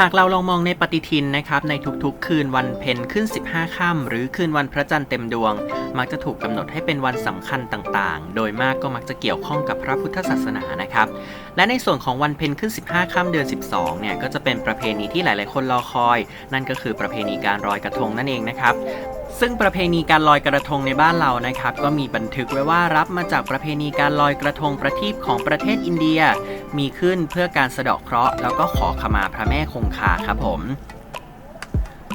หากเราลองมองในปฏิทินนะครับในทุกๆ คืนวันเพ็ญขึ้น 15 ค่ำหรือคืนวันพระจันทร์เต็มดวง มักจะถูกกำหนดให้เป็นวันสำคัญต่างๆ โดยมากก็มักจะเกี่ยวข้องกับพระพุทธศาสนานะครับ และในส่วนของวันเพ็ญขึ้น 15 ค่ำเดือน 12 เนี่ยก็จะเป็นประเพณีที่หลายๆ คนรอคอย นั่นก็คือประเพณีการลอยกระทงนั่นเองนะครับ ซึ่งประเพณีการลอยกระทงในบ้านเรานะครับ ก็มีบันทึกไว้ว่ารับมาจากประเพณีการลอยกระทงประทีปของประเทศอินเดีย มีขึ้นเพื่อการสะเดาะเคราะห์แล้วก็ขอขมาพระแม่คงคาครับผม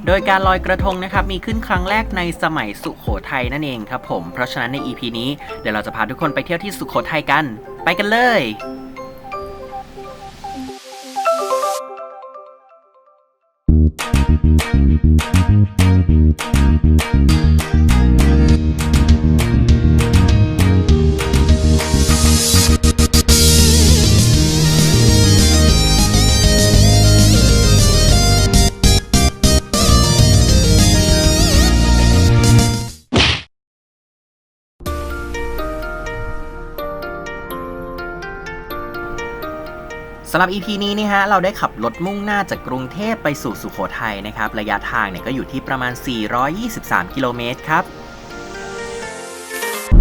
โดยการลอยกระทงนะครับมีขึ้นครั้งแรกในสมัยสุขโขทัยนั่นเองครับผม เพราะฉะนั้นใน EP นี้เดี๋ยวเราจะพาทุกคนไปเที่ยวที่สุขโขทัยกัน ไปกันเลย สำหรับ EP นี้นี่ฮะเราได้ขับรถมุ่งหน้าจากกรุงเทพไปสู่สุโขทัยนะครับระยะทางเนี่ยก็อยู่ที่ประมาณ 423 กิโลเมตรครับ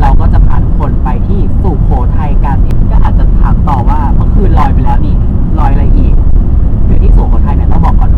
เราก็จะพาทุกคนไปที่สุโขทัยกันก็อาจจะถามต่อว่าเมื่อคืนลอยไปแล้วนี่ลอยอะไรอีกคือที่สุโขทัยเนี่ยต้องบอกก่อน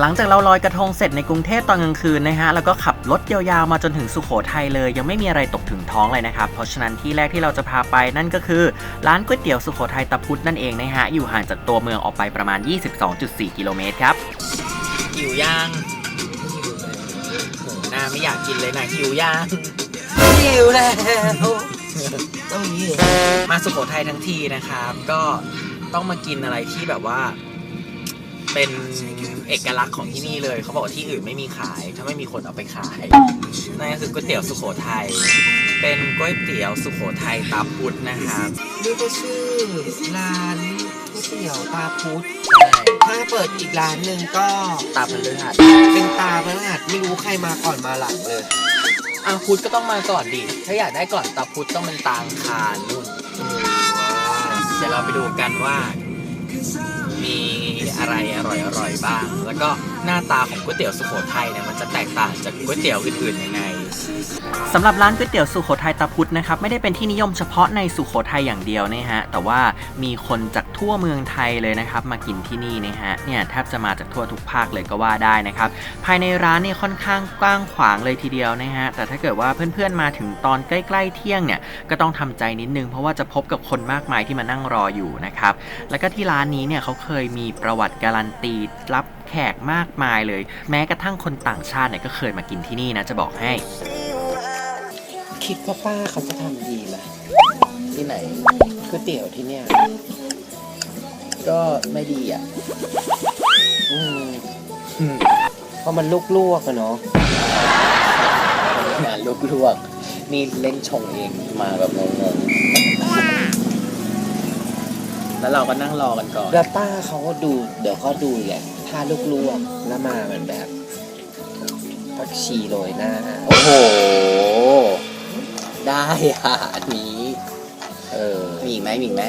หลังจากเราลอยกระทงเสร็จในกรุงเทพตอนกลางคืนนะฮะแล้วก็ขับรถยาวๆมาจนถึงสุโขทัยเลย ยังไม่มีอะไรตกถึงท้องเลยนะครับเพราะฉะนั้นที่แรกที่เราจะพาไปนั่นก็คือ ร้านก๋วยเตี๋ยวสุโขทัยตะพุธนั่นเองนะฮะอยู่ห่างจากตัวเมืองออกไปประมาณ 22.4 กิโลเมตรครับหิวย่างหน้าไม่อยากกินเลยนะหิวย่างหิวแล้วต้องหิวมาสุโขทัยทั้งทีนะครับ ก็ต้องมากินอะไรที่แบบว่า เป็นเอกลักษณ์ของที่นี่เลย เขาบอกว่าที่อื่นไม่มีขาย ถ้าไม่มีคนเอาไปขายนั่นก็คือก๋วยเตี๋ยวสุโขทัยเป็นก๋วยเตี๋ยวสุโขทัยตาพุธนะครับนี่ก็ชื่อร้านก๋วยเตี๋ยวตาพุธใช่ถ้าเปิดอีกร้านหนึ่งก็ตาพฤหัสเป็นตาพระหัสไม่รู้ใครมาก่อนมาหลังเลยอะพุธก็ต้องมาก่อนดิถ้าอยากได้ก่อนตาพุธต้องเป็นตางคารนู่นเดี๋ยวเราไปดูกันว่า มีอะไรอร่อยๆบ้าง แล้วก็หน้าตาของก๋วยเตี๋ยวสุโขทัยเนี่ยมันจะแตกต่างจากก๋วยเตี๋ยวอื่นๆยังไง สำหรับร้านก๋วยเตี๋ยวสุโขทัยตาพุธนะครับไม่ได้เป็นที่นิยมเฉพาะในสุโขทัยอย่างเดียวนะฮะแต่ว่ามีคนจากทั่วเมืองไทยเลยนะครับมากินที่นี่นะฮะเนี่ยแทบจะมาจากทั่วทุกภาคเลยก็ว่าได้นะครับภายในร้านเนี่ยค่อนข้างกว้างขวางเลยทีเดียวนะฮะแต่ถ้าเกิดว่าเพื่อนๆมาถึงตอนใกล้ๆเที่ยงเนี่ยก็ต้องทำใจนิดนึงเพราะว่าจะพบกับคนมากมายที่มานั่งรออยู่นะครับแล้วก็ที่ร้านนี้เนี่ยเขาเคยมีประวัติการันตีรับ แขกมากมายเลย แม้กระทั่งคนต่างชาติเนี่ยก็เคยมากินที่นี่นะจะบอกให้ คิดว่าป้าเขาจะทำดีไหมที่ไหนก๋วยเตี๋ยวที่เนี่ย ก็ไม่ดีอะ อืมเพราะมันลูกลวกอะเนาะงานลวกๆนี่เล่นชงเองมาแบบงงๆแล้วเราก็นั่งรอกันก่อน แล้วป้าเขาก็ดู เดี๋ยวเขาดูแหละ ถ้าลูกลวกแล้วมามันแบบผักชีโรยหน้า โอ้โห ได้อะอันนี้ เออ มีอีกไหมมีอีกไหม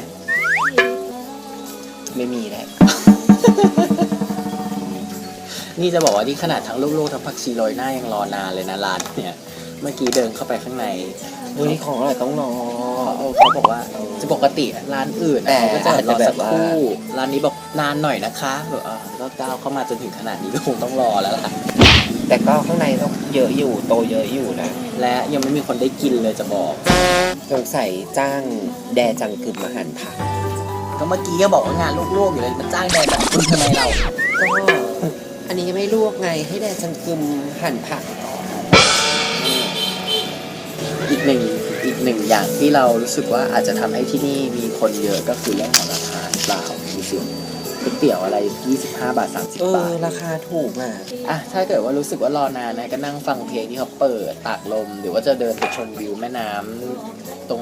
ไม่มีแหละนี่จะบอกว่านี่ขนาดทั้งลูกๆทั้งผักชีโรยหน้ายังรอนานเลยนะร้านเนี่ย เมื่อกี้เดินเข้าไปข้างในวันนี้ของอร่อยต้องรอเออเขาบอกว่าจะปกติร้านอื่นแต่เขาก็จะรอสักอาจจะแบบว่าครู่ร้านนี้บอกนานหน่อยนะคะแบบอ่าก็ก้าวเข้ามาจนถึงขนาดนี้ก็คงต้องรอแล้วล่ะแต่ก็ข้างในต้องเยอะอยู่โตเยอะอยู่นะ และยังไม่มีคนได้กินเลยจะบอกสงสัยจ้างแดจังกึมมาหั่นผักก็เมื่อกี้ก็บอกว่างานลูกๆอยู่เลยมันจ้างแดนแบบคุณทำไมเราก็อันนี้ไม่ลวกไงให้แดจังกึมหั่นผัก อีกหนึ่งอีกหนึ่งอย่างที่เรารู้สึกว่าอาจจะทำให้ที่นี่มีคนเยอะก็คือเรื่องของราคาหรือเปล่าดูสิก๋วยเตี๋ยวอะไร 25 บาท 30 บาท ราคาถูกอะ อะ ถ้าเกิดว่ารู้สึกว่ารอนานนะ ก็นั่งฟังเพลงที่เขาเปิดตากลม หรือว่าจะเดินไปชมวิวแม่น้ำตรง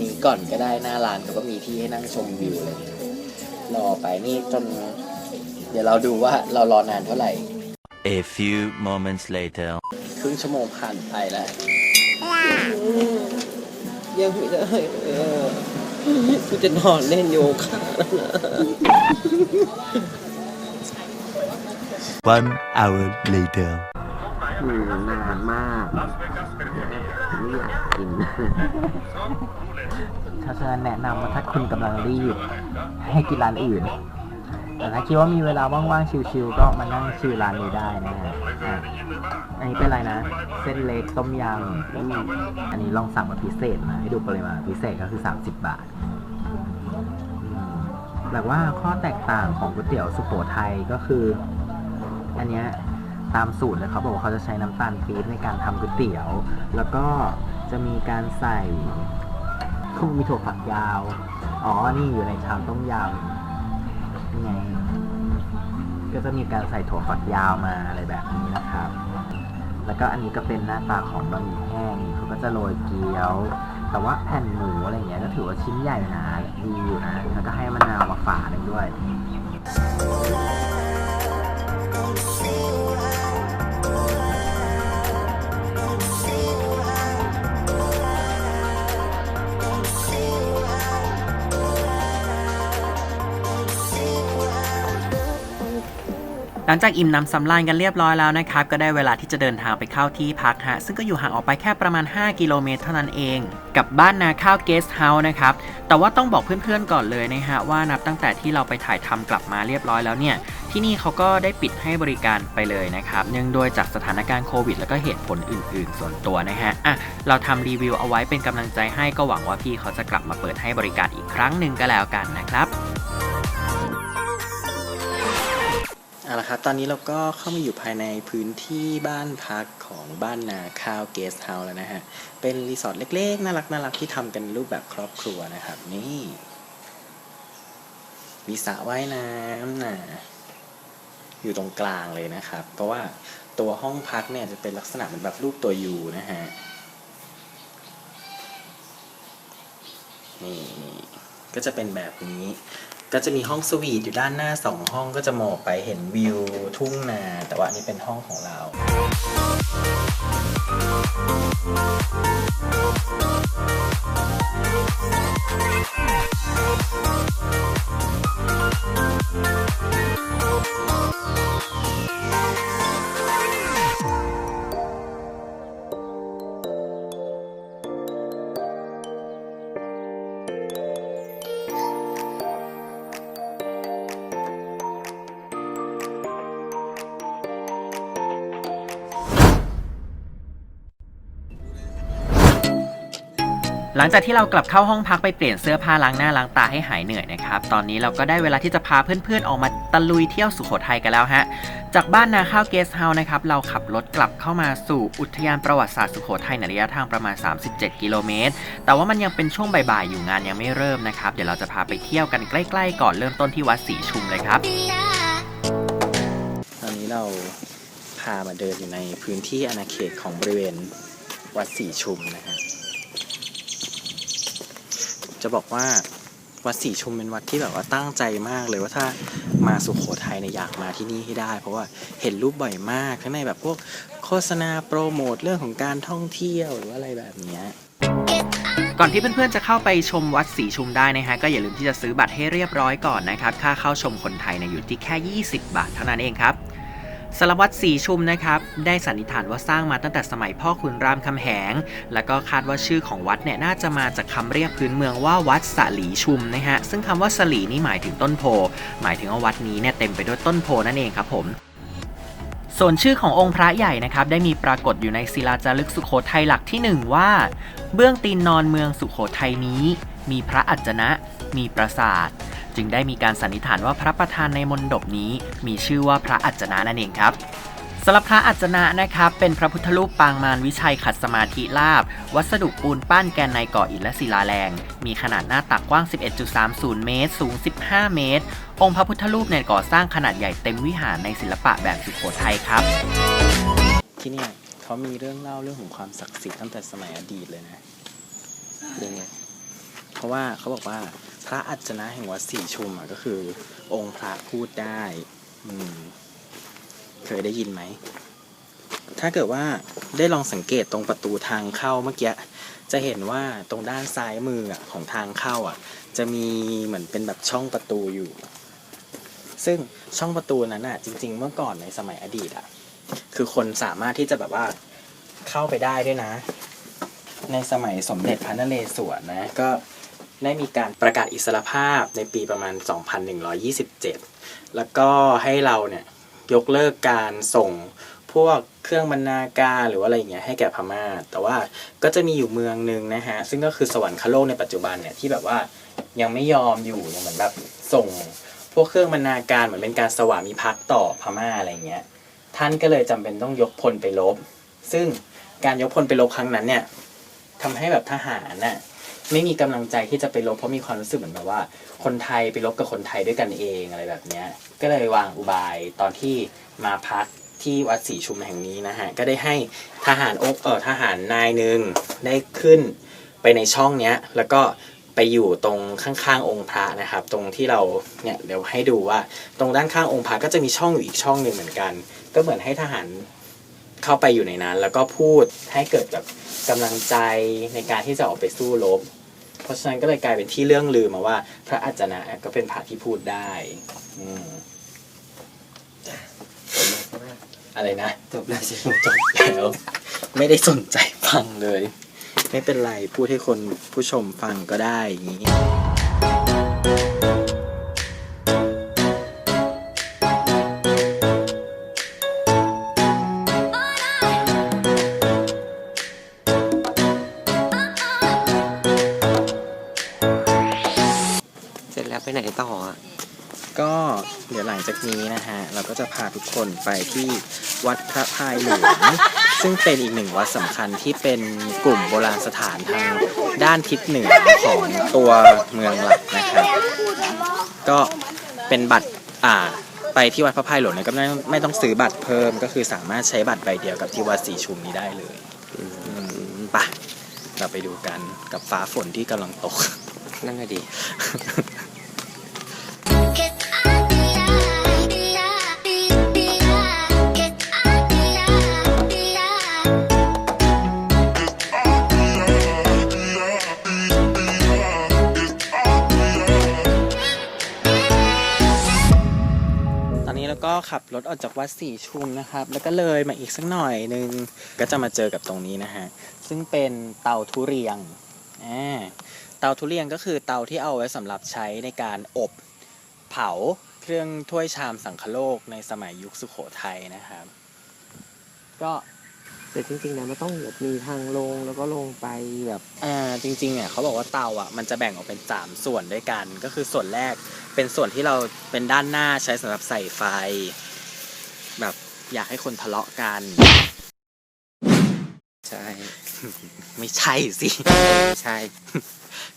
นี้ก่อนก็ได้หน้าร้านเขาก็มีที่ให้นั่งชมวิวเลยรอไปนี่จน เดี๋ยวเราดูว่าเรารอนานเท่าไหร่ A few moments later. ครึ่งชั่วโมงผ่านไปแล้ว ยังไม่ได้เออกูจะนอนเล่นโยคะแล้วนะ One hour later. อืมนานมากไม่อยากกินถ้าฉะนั้นแนะนำว่าถ้าคุณกำลังรีบ ให้กินร้านอื่น แต่ถ้าคิดว่ามีเวลาว่างๆชิวๆก็มานั่งชิลร้านนี้ได้นะฮะอะอันนี้เป็นอะไรนะ เส้นเล็กต้มยำอืมอันนี้ลองสั่งแบพิเศษมาให้ดูปริมาณพิเศษก็คือ 30 บาทอืมแบบว่าข้อแตกต่างของก๋วยเตี๋ยวสุโขทัยก็คือ อันเนี้ยตามสูตรเลยเขาบอกว่าเขาจะใช้น้ำตาลปี๊บในการทำก๋วยเตี๋ยว แล้วก็จะมีการใส่ คือมีถั่วฝักยาว อ๋อ นี่อยู่ในชามต้มยำ ก็จะมีการใส่ถั่วฝักยาวมาอะไรแบบนี้นะครับ แล้วก็อันนี้ก็เป็นหน้าตาของบะหมี่แห้งเขาก็จะโรยเกี๊ยว แต่ว่าแผ่นหมูอะไรเงี้ยก็ถือว่าชิ้นใหญ่นะดีอยู่นะ แล้วก็ให้มะนาวมาฝาหนึ่งด้วย ลังจากอิ่มน้ำสำราญกันเรียบร้อยแล้วนะครับ ก็ได้เวลาที่จะเดินทางไปเข้าที่พักฮะ ซึ่งก็อยู่ห่างออกไปแค่ประมาณ 5 กิโลเมตรเท่านั้นเอง กับบ้านนาข้าวเกสต์เฮาส์นะครับ แต่ว่าต้องบอกเพื่อนๆก่อนเลยนะฮะ ว่านับตั้งแต่ที่เราไปถ่ายทำกลับมาเรียบร้อยแล้วเนี่ย ที่นี่เขาก็ได้ปิดให้บริการไปเลยนะครับเนื่องโดวยจากสถานการณ์โควิด แล้วก็เหตุผลอื่น ๆ ส่วนตัวนะฮะอะเราทำรีวิวเอาไว้เป็นกำลังใจให้ก็หวังว่าพี่เขาจะกลับมาเปิดให้บริการอีกครั้งหนึ่งก็แล้วกันนะครับ เอาละครับ ตอนนี้เราก็เข้ามาอยู่ภายในพื้นที่บ้านพักของบ้านนาข้าวเกสเฮาส์แล้วนะฮะ เป็นรีสอร์ทเล็กๆ น่ารักน่ารักที่ทำกันรูปแบบครอบครัวนะครับ นี่ มีสระว่ายน้ำนะอยู่ตรงกลางเลยนะครับ เพราะว่าตัวห้องพักเนี่ยจะเป็นลักษณะเหมือนแบบรูปตัวยูนะฮะ นี่ก็จะเป็นแบบนี้ ก็จะมีห้องสวีทอยู่ด้านหน้าสองห้องก็จะมองไปเห็นวิวทุ่งนา แต่ว่าอันนี้เป็นห้องของเรา ลังจากที่เรากลับเข้าห้องพักไปเปลี่ยนเสื้อผ้าล้างหน้าล้างตาให้หายเหนื่อยนะครับ ตอนนี้เราก็ได้เวลาที่จะพาเพื่อนๆ ออกมาตะลุยเที่ยวสุโขทัยกันแล้วฮะ จากบ้านนาข้าวเกสต์เฮาส์นะครับ เราขับรถกลับเข้ามาสู่อุทยานประวัติศาสตร์สุโขทัยในระยะทางประมาณ 37 กิโลเมตร แต่ว่ามันยังเป็นช่วงบ่ายๆ อยู่งานยังไม่เริ่มนะครับ เดี๋ยวเราจะพาไปเที่ยวกันใกล้ ๆ ก่อนเริ่มต้นที่วัดศรีชุมเลยครับ ตอนนี้เราพามาเดินอยู่ในพื้นที่อาณาเขตของบริเวณวัดศรีชุมนะฮะ จะบอกว่าวัดศรีชุมเป็นวัดที่แบบว่าตั้งใจมากเลยว่าถ้ามาสุขโขทัยเนี่ยอยากมาที่นี่ให้ได้ เพราะว่าเห็นรูปบ่อยมากทั้งในแบบพวกโฆษณาโปรโมทเรื่องของการท่องเที่ยวหรือว่าอะไรแบบเนี้ยก่อนที่เพื่อนๆจะเข้าไปชมวัดศรีชุมได้นะฮะก็อย่าลืมที่จะซื้อบัตรให้เรียบร้อยก่อนนะครับ ค่าเข้าชมคนไทยเนี่ยอยู่ที่แค่ 20 บาทเท่านั้นเองครับ สารวัตรศรีชุมนะครับได้สันนิษฐานว่าสร้างมาตั้งแต่สมัยพ่อขุนรามคำแหง แล้วก็คาดว่าชื่อของวัดเนี่ยน่าจะมาจากคำเรียกพื้นเมืองว่าวัดสลีชุมนะฮะซึ่งคำว่าสลีนี่หมายถึงต้นโพ หมายถึงว่าวัดนี้เนี่ยเต็มไปด้วยต้นโพนั่นเองครับผมส่วนชื่อขององค์พระใหญ่นะครับได้มีปรากฏอยู่ในศิลาจารึกสุโขทัยหลักที่หนึ่งว่า เบื้องตีนนอนเมืองสุโขทัยนี้ มีพระอัจจนะ มีปราสาท จึงได้มีการสันนิษฐานว่าพระประธานในมณฑปนี้ มีชื่อว่าพระอัจจนะนั่นเองครับสำหรับพระอัจจนะนะครับ เป็นพระพุทธรูปปางมารวิชัยขัดสมาธิลาบ วัสดุปูนปั้นแกนในก่ออิฐและศิลาแรง มีขนาดหน้าตักกว้าง 11.30 เมตร สูง 15 เมตร องค์พระพุทธรูปเนี่ยก่อสร้างขนาดใหญ่เต็มวิหารในศิลปะแบบสุโขทัยครับ ที่เนี่ยเขามีเรื่องเล่าเรื่องของความศักดิ์สิทธิ์ตั้งแต่สมัยอดีตเลยนะยังไงเพราะว่าเขาบอกว่า พระอัจฉนะแห่งวัดสี่ชุมอะก็คือ องค์พระพูดได้ อืม เคยได้ยินไหม ถ้าเกิดว่าได้ลองสังเกตตรงประตูทางเข้าเมื่อกี้จะเห็นว่าตรงด้านซ้ายมืออของทางเข้าอะ จะมีเหมือนเป็นแบบช่องประตูอยู่ ซึ่งช่องประตูนั้นอะ จริง ๆ เมื่อก่อนในสมัยอดีตอะ คือคนสามารถที่จะแบบว่าเข้าไปได้ด้วยนะ ในสมัยสมเด็จพระนเรศวรนะ ก็ ได้มีการประกาศอิสรภาพในปีประมาณ 2127 แล้วก็ให้เราเนี่ยยกเลิกการส่งพวกเครื่องบรรณาการหรือว่าอะไรเงี้ยให้แก่พม่า แต่ว่าก็จะมีอยู่เมืองหนึ่งนะฮะ ซึ่งก็คือสวรรคโลกในปัจจุบันเนี่ยที่แบบว่ายังไม่ยอมอยู่เนี่ยเหมือนแบบส่งพวกเครื่องบรรณาการเหมือนเป็นการสวามิภักดิ์ต่อพม่าอะไรเงี้ย ท่านก็เลยจำเป็นต้องยกพลไปรบซึ่งการยกพลไปรบครั้งนั้นเนี่ยทำให้แบบทหารน่ะ ไม่มีกำลังใจที่จะไปรบเพราะมีความรู้สึกเหมือนแบบว่า คนไทยไปรบกับคนไทยด้วยกันเองอะไรแบบเนี้ยก็เลยวางอุบายตอนที่มาพักที่วัดศรีชุมแห่งนี้นะฮะก็ได้ให้ทหารองค์เออทหารนายหนึ่งได้ขึ้นไปในช่องเนี้ยแล้วก็ไปอยู่ตรงข้างๆองค์พระนะครับ ตรงที่เราเนี่ยเดี๋ยวให้ดูว่า ตรงด้านข้างองค์พระก็จะมีช่องอยู่อีกช่องหนึ่งเหมือนกัน ก็เหมือนให้ทหาร เข้าไปอยู่ในนั้น แล้วก็พูดให้เกิดแบบกำลังใจในการที่จะออกไปสู้รบเพราะฉะนั้นก็เลยกลายเป็นที่เรื่องลือมาว่า พระอาจนะก็เป็นพระที่พูดได้ อืมอะไรนะจบแล้วใช่ไหมจบแล้วไม่ได้สนใจฟังเลย ไม่เป็นไรพูดให้คนผู้ชมฟังก็ได้อย่างนี้ กคนไปที่วัดพระพายหลวง ซึ่งเป็นอีกหนึ่งวัดสำคัญที่เป็นกลุ่มโบราณสถานทางด้านทิศเหนือของตัวเมืองหลักนะครับ ก็เป็นบัตรอ่าไปที่วัดพระพายหลวงเนี่ยก็ไม่ไม่ต้องซื้อบัตรเพิ่มก็คือสามารถใช้บัตรใบเดียวกับที่วัดสีชุมนี้ได้เลยไปเราไปดูกันกับฟ้าฝนที่กำลังตก นั่นก็ดี ขับรถออกจากวัดสี่ชุมนะครับ แล้วก็เลยมาอีกสักหน่อยหนึ่งก็จะมาเจอกับตรงนี้นะฮะ ซึ่งเป็นเตาทุเรียงเตาทุเรียงก็คือเตาที่เอาไว้สำหรับใช้ในการอบเผาเครื่องถ้วยชามสังคโลกในสมัยยุคสุโขทัยนะครับ ก็ แต่จริงๆนะมันต้องแบบมีทางลงแล้วก็ลงไปแบบอ่าจริงๆอะเขาบอกว่าเตาอะมันจะแบ่งออกเป็นสามส่วนด้วยกัน ก็คือส่วนแรกเป็นส่วนที่เราเป็นด้านหน้าใช้สำหรับใส่ไฟ แบบอยากให้คนทะเลาะกัน ใช่ ไม่ใช่สิไม่ใช่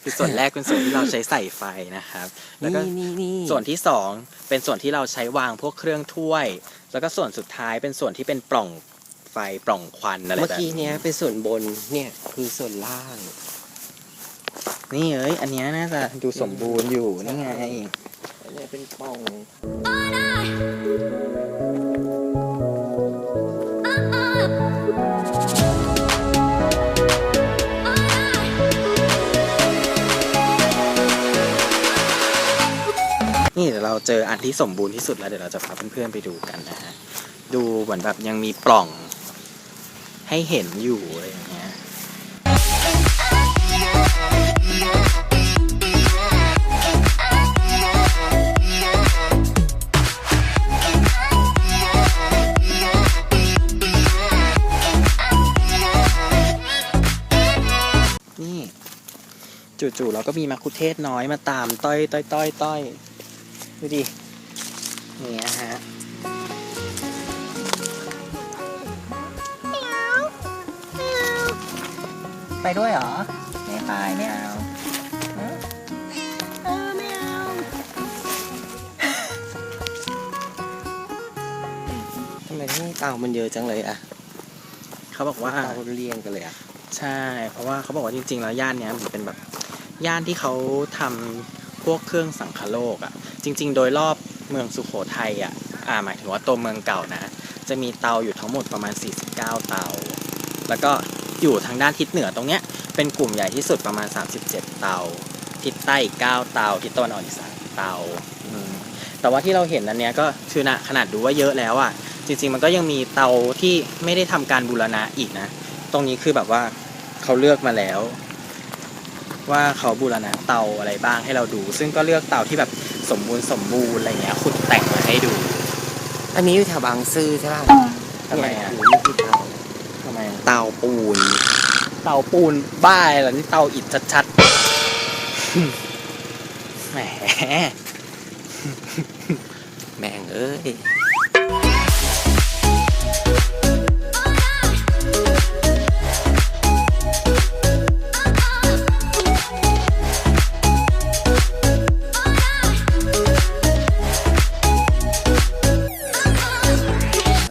คือส่วนแรกเป็นส่วนที่เราใช้ใส่ไฟนะครับ แล้วก็นี่นี่นี่ส่วนที่สองเป็นส่วนที่เราใช้วางพวกเครื่องถ้วย แล้วก็ส่วนสุดท้ายเป็นส่วนที่เป็นปล่อง ไฟปล่องควันอะไรเมื่อแบบกี้เนี้ยเป็นส่วนบนเนี่ยคือส่วนล่าง นี่เอ้ย อันเนี้ยน่าจะดูสมบูรณ์อยู่นี่ไง อันเนี้ยเป็นปล่องนี่เดี๋ยวเราเจออันที่สมบูรณ์ที่สุดแล้วเดี๋ยวเราจะพาเพื่อนๆไปดูกันนะฮะ ดูเหมือนแบบยังมีปล่อง ให้เห็นอยู่อะไรอย่างเงี้ยนี่จู่ๆเราก็มีมัคคุเทศน้อยมาตามต้อยต้อยต้อยต้อยดูดิเนี่ยฮะ ไปด้วยเหรอ ไม่ไปไม่เอาเออเออไม่เอา ทำไมที่เต่ามันเยอะจังเลยอะเขาบอกว่า เต่าเรียงกันเลยอะใช่ เพราะว่าเขาบอกว่าจริง ๆ แล้วย่านเนี้ยมันเป็นแบบย่านที่เขาทำพวกเครื่องสังคโลกอะ่ะ จริง ๆ โดยรอบเมืองสุโขทัยอะอ่าหมายถึงว่าตัวเมืองเก่านะ จะมีเตาอยู่ทั้งหมดประมาณ 49 เตา แล้วก็ อยู่ทางด้านทิศเหนือตรงเนี้ยเป็นกลุ่มใหญ่ที่สุดประมาณ 37 เตา ทิศใต้อีก9เตา ทิศตะวันออกอีก3เตาอืมแต่ว่าที่เราเห็นอันเนี้ยก็คือนะขนาดดูว่าเยอะแล้วอะจริงๆมันก็ยังมีเตาที่ไม่ได้ทำการบูรณะอีกนะ ตรงนี้คือแบบว่าเขาเลือกมาแล้ว ว่าเขาบูรณะเตาอะไรบ้างให้เราดู ซึ่งก็เลือกเตาที่แบบสมบูรณ์สมบูรณ์อะไรเงี้ยขุดแต่งมาให้ดู อันนี้อยู่แถวบางซื่อใช่ป่ะทำไมอะ ไมอะเตาปูน เตาปูนบ้าเหรอนี่เตาอิฐชัดๆ แหม แม่งเอ้ย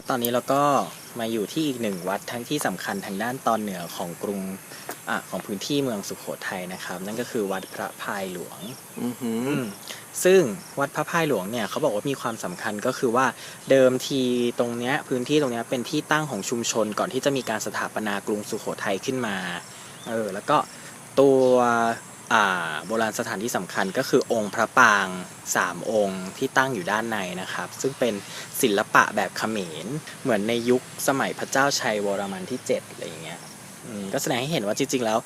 ตอนนี้เราก็ มาอยู่ที่อีกหนึ่งวัดทั้งที่สำคัญทางด้านตอนเหนือของกรุงอะของพื้นที่เมืองสุขโขทัยนะครับ นั่นก็คือวัดพระพายหลวงอือหืออืมซึ่งวัดพระพายหลวงเนี่ยเขาบอกว่ามีความสำคัญก็คือว่าเดิมทีตรงเนี้ยพื้นที่ตรงเนี้ยเป็นที่ตั้งของชุมชนก่อนที่จะมีการสถาปนากรุงสุโขทัยขึ้นมาเออแล้วก็ตัวอ่า โบราณสถานที่สำคัญก็คือองค์พระปางสามองค์ที่ตั้งอยู่ด้านในนะครับ ซึ่งเป็นศิลปะแบบเขมร เหมือนในยุคสมัยพระเจ้าชัยวรมันที่ 7 อะไรอย่างเงี้ยก็แสดงให้เห็นว่าจริง ๆ แล้ว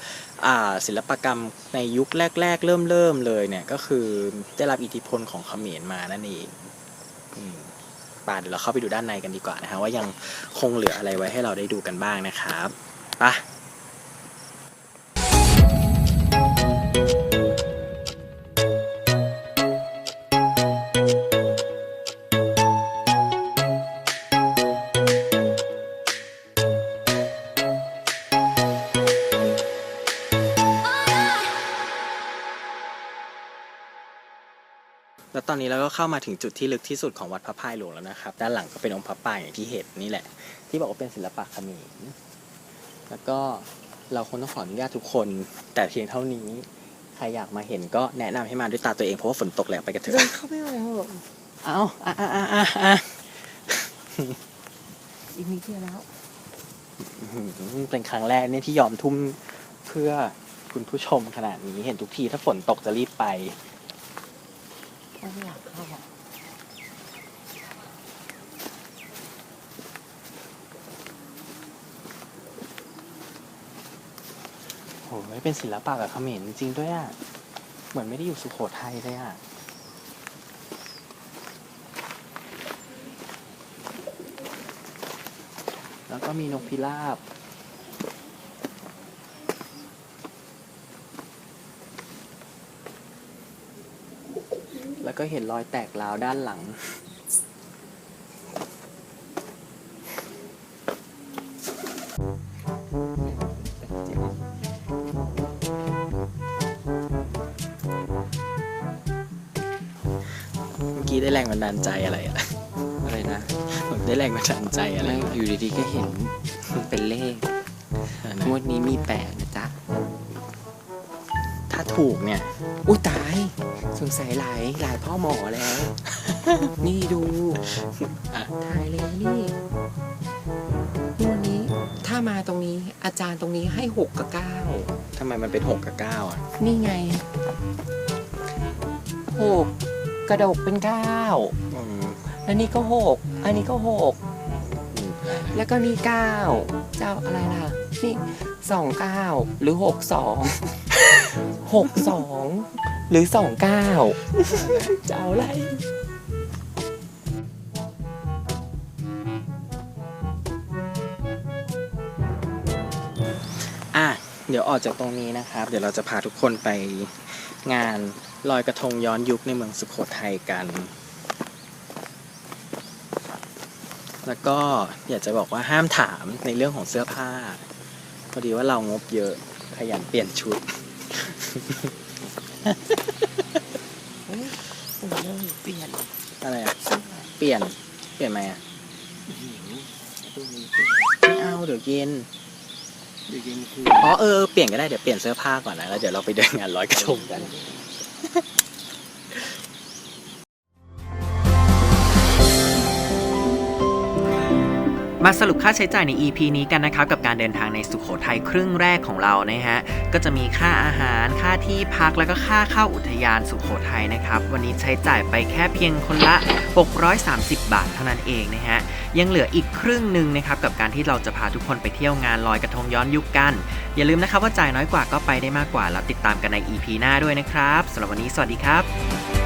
ศิลปกรรมในยุคแรก ๆ เริ่มเเลยเนี่ย ก็คือได้รับอิทธิพลของเขมรมานั่นเองป่าเดี๋ยวเราเข้าไปดูด้านในกันดีกว่านะฮะว่ายังคงเหลืออะไรไว้ให้เราได้ดูกันบ้างนะครับไป แล้วตอนนี้เราก็เข้ามาถึงจุดที่ลึกที่สุดของวัดพระพายหลวงแล้วนะครับ ด้านหลังก็เป็นองค์พระปางอย่างที่เห็นนี่แหละ ที่บอกว่าเป็นศิลปะเขมรแล้วก็เราคงต้องขออนุญาตทุกคน แต่เพียงเท่านี้ ใครอยากมาเห็นก็แนะนำให้มาด้วยตาตัวเองเพราะว่าฝนตกแล้วไปกันเถเดิอะนเข้าไปเลยเหรอเอาอะอะอะอะอะอีกนิดเดียวแล้วอื้อหือเป็นครั้งแรกเนี่ยที่ยอมทุ่มเพื่อคุณผู้ชมขนาดนี้เห็นทุกทีถ้าฝนตกจะรีบไป ไม่อยากเข้าอะโหยเป็นศิลปะแบบเขมรจริงด้วยอะ เหมือนไม่ได้อยู่สุโขทัยเลยอะ แล้วก็มีนกพิราบ แล้ว ก็เห็นรอยแตกราวด้านหลัง เมื่อกี้ได้แรงบันดาลใจอะไรอะอะไรนะผมได้แรงบันดาลใจอะไรไม่อยู่ดีๆก็เห็นเป็นเลขเออนะงวดนี้มีแปดนะจ๊ะ ถ้าถูกเนี่ย อุ้ยตาย สงสัยหลายหลายพ่อหมอแล้ว นี่ดูอะถ่ายเลยนี่งวดนี้ ถ้ามาตรงนี้อาจารย์ตรงนี้ให้หกกับเก้าทำไมมันเป็นหกกับเก้าอะ นี่ไงหกกระดกเป็นเก้าอืมแล้วนี่ก็หกอันนี้ก็หกแล้วก็นี่เก้าเจ้าอะไรล่ะ นี่สองเก้าหรือหกสอง หกสองหรือสองเก้าจะเอาอะไรอะเดี๋ยวออกจากตรงนี้นะครับ เดี๋ยวเราจะพาทุกคนไปงานลอยกระทงย้อนยุคในเมืองสุโขทัยกัน แล้วก็อยากจะบอกว่าห้ามถามในเรื่องของเสื้อผ้า พอดีว่าเรางบเยอะขยันเปลี่ยนชุด เฮ้ยโอ้ยเลยเปลี่ยนอะไรอะ เปลี่ยน เปลี่ยนไหมอะไม่เอาเดี๋ยวกินดูยินคืออ๋อเออเปลี่ยนก็ได้เดี๋ยวเปลี่ยนเสื้อผ้าก่อนนะแล้วเดี๋ยวเราไปเดินงานร้อยกระทงกัน มาสรุปค่าใช้จ่ายใน EP นี้กันนะครับกับการเดินทางในสุขโขทัยครึ่งแรกของเรานะฮะก็จะมีค่าอาหารค่าที่พักแล้วก็ค่าเข้าอุทยานสุขโขทัยนะครับวันนี้ใช้จ่ายไปแค่เพียงคนละ 630 บาทเท่านั้นเองนะฮะยังเหลืออีกครึ่งหนึ่งนะครับกับการที่เราจะพาทุกคนไปเที่ยวงานลอยกระทงย้อนยุคกัน อย่าลืมนะครับว่าจ่ายน้อยกว่าก็ไปได้มากกว่าแล้วติดตามกันใน EP หน้าด้วยนะครับสำหรับวันนี้สวัสดีครับ